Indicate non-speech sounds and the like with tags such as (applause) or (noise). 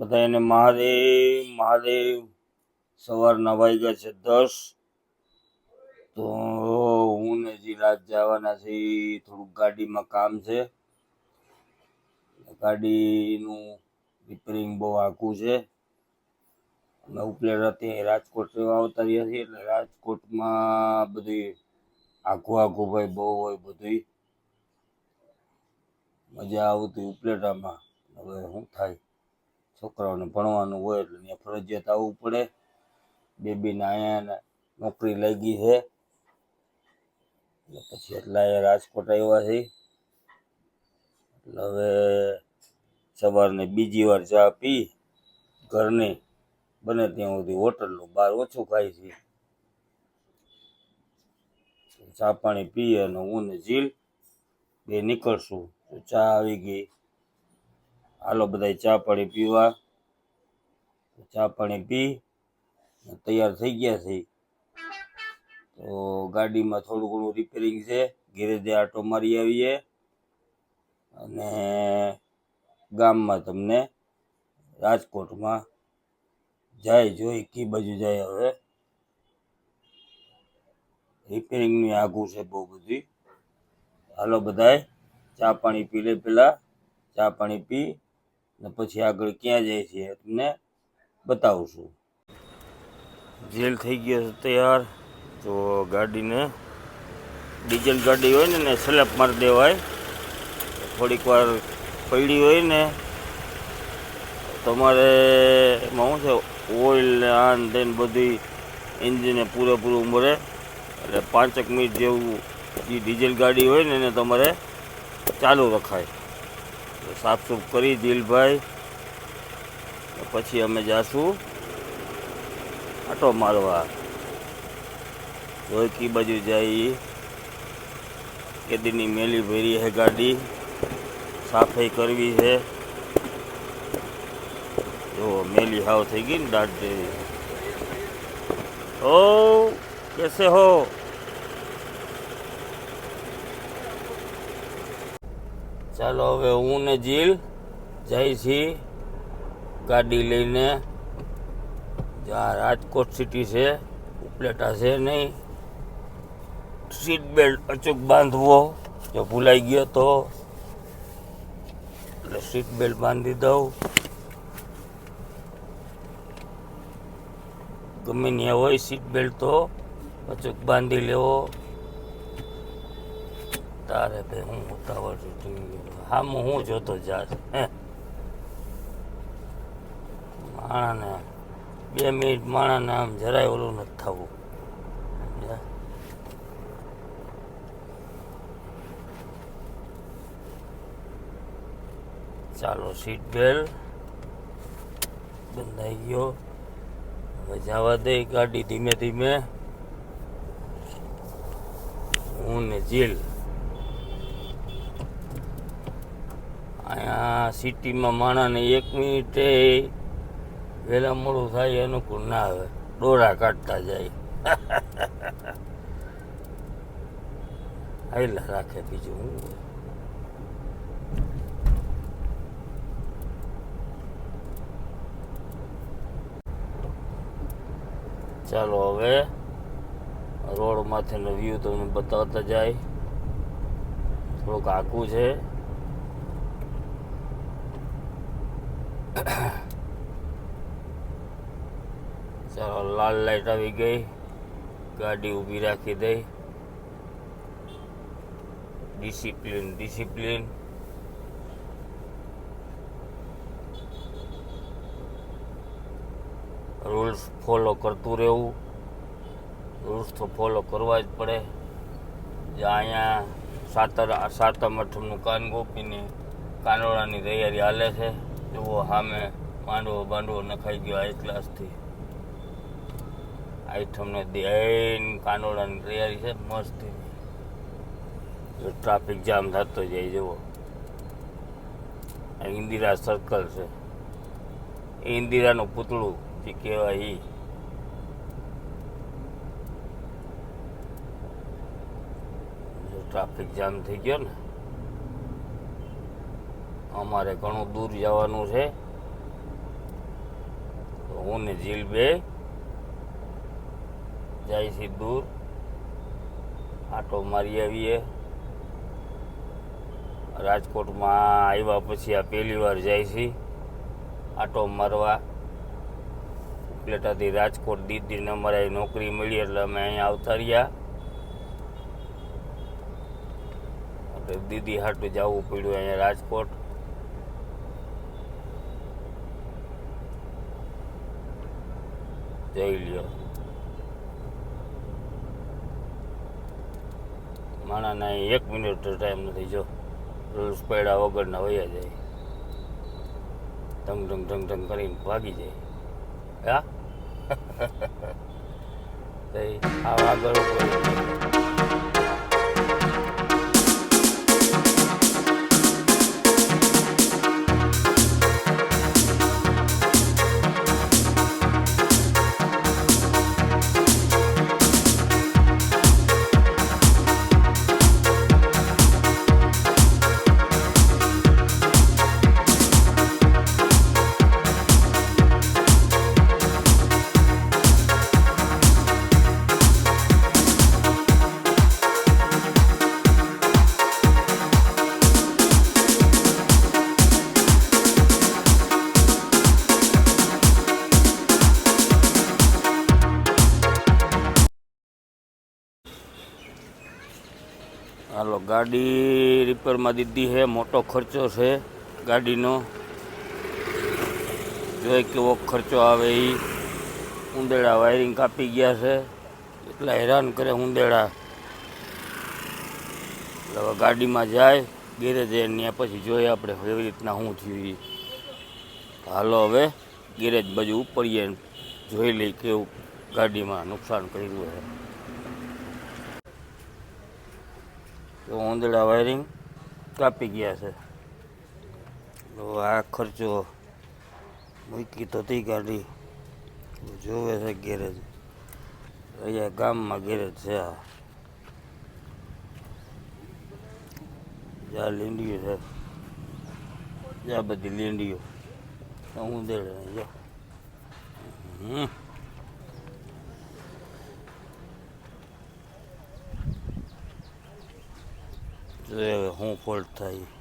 બધાને મહાદેવ મહાદેવ. સવારના વાગ્યા છે દસ. તો હું ને રાત જવાના છે થોડુંક ગાડીમાં કામ છે. ગાડીનું રિપેરિંગ બહુ આઘું છે. અમે ઉપલેર ત્યાં રાજકોટ રહેવા આવતા રહ્યા છીએ એટલે રાજકોટમાં બધી આઘું આઘું ભાઈ બહુ હોય બધી મજા આવતી ઉપલેટામાં. હવે શું થાય? છોકરાઓને ભણવાનું હોય એટલે અહીંયા ફરજિયાત આવવું પડે. બેબીને અહીંયા નોકરી લાગી છે. એટલે પછી એટલા અહીંયા રાજકોટ આવ્યા છે. એટલે હવે સવારને બીજી વાર ચા પી, ઘરની બને ત્યાં સુધી હોટલનું બહાર ઓછું ખાય છે. ચા પાણી પી અને હું ને ઝીલ, બે નીકળશું. તો ચા આવી ગઈ. હાલો બધા ચા પાણી પીવા. ચા પાણી પી તૈયાર થઈ ગયા છે. તો ગાડીમાં થોડું ઘણું રિપેરિંગ છે. ગેરેજે આટો મારી આવીએ. અને ગામમાં તમને રાજકોટમાં જાય, જોઈ કી બાજુ જાય હવે. રિપેરિંગની આઘું છે બહુ બધી. હાલો, બધાય, ચા પાણી પી લે પહેલાં ચા પાણી પી ને પછી આગળ ક્યાં જાય છે તમને બતાવશું. જેલ થઈ ગયો છે તૈયાર. તો ગાડીને, ડીઝલ ગાડી હોય ને ને સ્લેપ મારી દેવાય. થોડીક વાર પડી હોય ને, તમારે એમાં શું છે ઓઇલ ને આન ને તે ને બધી એન્જિને પૂરેપૂરું મળે એટલે પાંચેક મિનિટ જેવું જે ડીઝલ ગાડી હોય ને, એને તમારે ચાલુ રખાય. સાફસૂફ કરી, દિલભાઈ. ને પછી અમે જાશું આટો મારવા. જોઈ કી બાજુ જાય. કેદીની મેલી ભરી છે ગાડી. સાફાઈ કરવી છે જો, મેલી હાવ થઈ ગઈ ને દાંત જેવી. ઓ કેસે હો? ચાલો હવે હું ને જીલ જાય છી ગાડી લઈને. જ્યાં રાજકોટ સિટી છે, ઉપલેટા છે નહીં. સીટ બેલ્ટ અચૂક બાંધવો, જો ભૂલાઈ ગયો તો. એટલે સીટ બેલ્ટ બાંધી દઉં. ગમે ત્યાં હોય સીટ બેલ્ટ તો અચૂક બાંધી લેવો. તારે ભાઈ હું ઉતાવળ છું હા હું જોતો જાશ. હે. માણાને બે મિનિટ માણાને આમ જરાય ઓલું નથી થવું? ચાલો, સીટ બેલ્ટ. બંધાઈ ગયો. હવે જવા દે ગાડી ધીમે ધીમે. હું ને જીલ. અહીંયા સિટીમાં માણાને એક મિનિટે વહેલા મોડું થાય અનુકૂળ ના આવે. દોરા કાઢતા જાય. આવેલા રાખે બીજું હું. ચાલો હવે રોડ માથેનો વ્યૂ તમને બતાવતા જાય. થોડુંક આખું છે. (coughs) ચાલો, લાલ લાઈટ આવી ગઈ. ગાડી ઊભી રાખી દઈ. ડિસિપ્લિન ડિસિપ્લિન રૂલ્સ ફોલો કરતું રહેવું. રૂલ્સ તો ફોલો કરવા જ પડે. જે અહીંયા સાતર સાતમ આઠમનું કાન ગોપીની કાનોડાની તૈયારી હાલે છે. જુઓ સામે માંડવો બાંડવો નખાઈ ગયો હાઈ ક્લાસથી આઈટમને દેન કાનોડાની તૈયારી છે, મસ્ત. ટ્રાફિક જામ થતો જાય, જુઓ. આ ઇન્દિરા સર્કલ છે. એ ઇન્દિરાનું પૂતળું, જે કહેવાય એ ટ્રાફિક જામ થઈ ગયો ને અમારે ઘણું દૂર જવાનું છે. હું ને જીલ બે જાય છે દૂર. આટો મારી આવીએ. રાજકોટમાં આવ્યા પછી આ પહેલી વાર જાય છે આટો મારવા. ઉપલેટાથી રાજકોટ દીદીને અમારે નોકરી મળી એટલે અમે અહીંયા આવતા રહ્યા. દીદી હાટું જવું પડ્યું અહીંયા રાજકોટ. જોઈ લ્યો. માણાને એક મિનિટ ટાઈમ નથી, જો. રૂલ્સ પડ્યા વગરના વયા જાય. ઢંગ ઢંગ ઢંગ ઢંગ કરીને ભાગી જાય. હા? (laughs) આગળ ગાડી રિપેરમાં દીધી છે, મોટો ખર્ચો છે ગાડીનો. જોઈ કેવો ખર્ચો આવે એ ઉંદેડા વાયરિંગ કાપી ગયા છે, એટલા હેરાન કરે ઉંદેડા. એટલે હવે ગાડીમાં જાય, ગેરેજ ત્યાં પછી જોઈએ આપણે એવી રીતના શું થયું એ હાલો હવે ગેરેજ બાજુ ઉપરીએ, જોઈ લઈ કેવું ગાડીમાં નુકસાન કર્યું છે. તો ઉંદડા વાયરિંગ કાપી ગયા છે. તો આ ખર્ચો મૂકી તો હતી ગાડી. જોવે છે ગેરેજ. અહીંયા ગામમાં ગેરેજ છે આ. જ્યાં લીંડીઓ છે. જ્યાં બધી લીંડીઓ. ઉંદેડે જો હમ. જોઈએ હું ફોલ્ટ થાય.